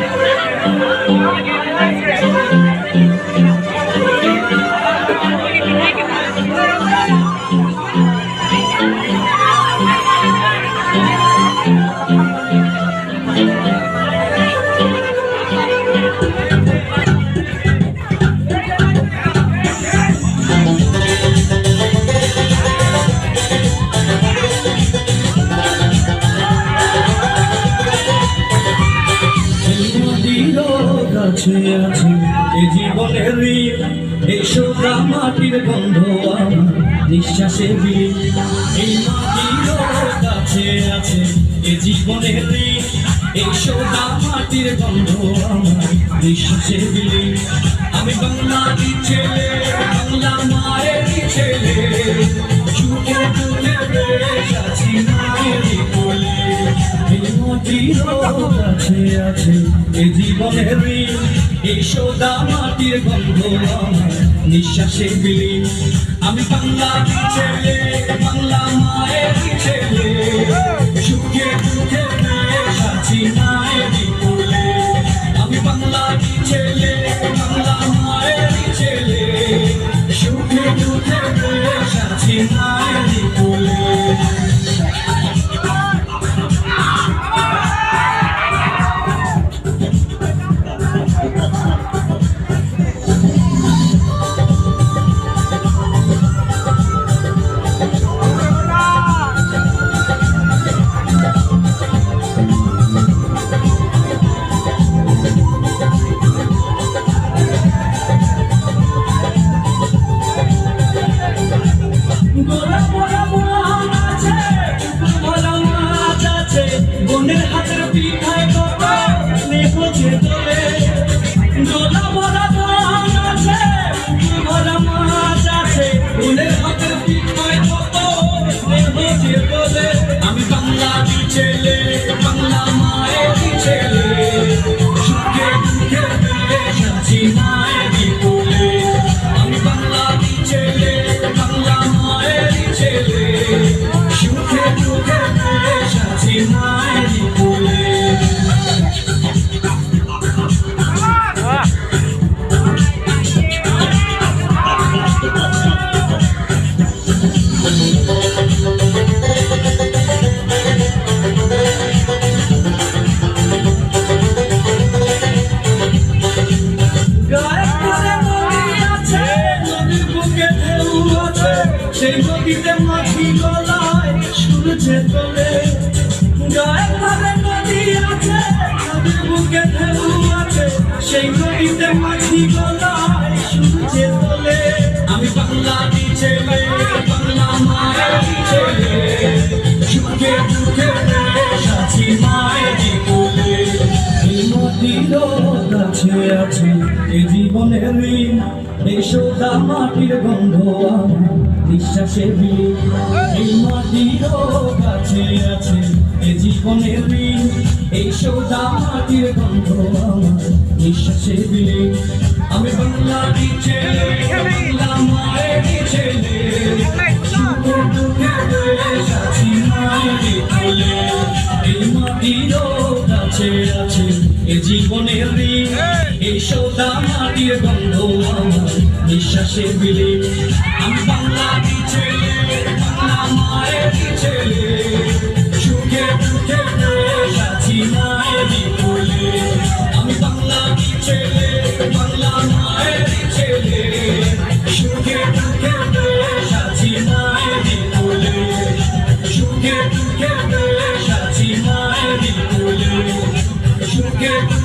Thank you. কাছে আছে, এ জীবনের ঋণ এই মাটির গন্ধ আমার, নিঃশ্বাসে আছে এ জীবনের ঋণ এই সোজা মাটির গন্ধ আমার, নিঃশ্বাসে আমি বাংলাটি ছেলে বাংলা মায়ের ছেলে সুখে তুলে বেশ আছি মায়ের কোলে। নদীরও কাছে আছে। এ জীবনের ঋণ এই সোদা মাটির গন্ধ নিঃশ্বাসে আমি বাংলা ছেলে বাংলা মায়ের ছেলে সুখে দুঃখে মায়ের আমি বাংলা ছেলে বাংলা মায়ের ছেলে সুখে দুঃখে মায়ের সেই নদীতে মাছি গলায় সূর্যে তোলে। বুকে আছে, সেই নদীতে মাছি গলায় সূর্যে তোলে। আমি বাংলা ছেলে বাংলা মায়ের ছেলে সুখে দুঃখে বেশ মায়ের এই নদীরও কাছে আছে এ জীবনের ঋণ। এই সোদা মাটির গন্ধ আমার নিঃশ্বাসে বিলীন এই মাটিরও কাছে আছে জীবনের ঋণ এই সোদা মাটির গন্ধ আমার নিঃশ্বাসে বিলীন আমি বাংলাটি ছেলে বাংলা মায়ের ছেলে জীবনের এই সোদা বিলীন আমি বাংলাটি ছেলে বাংলা মায়ের ছেলে মায়ের কোলে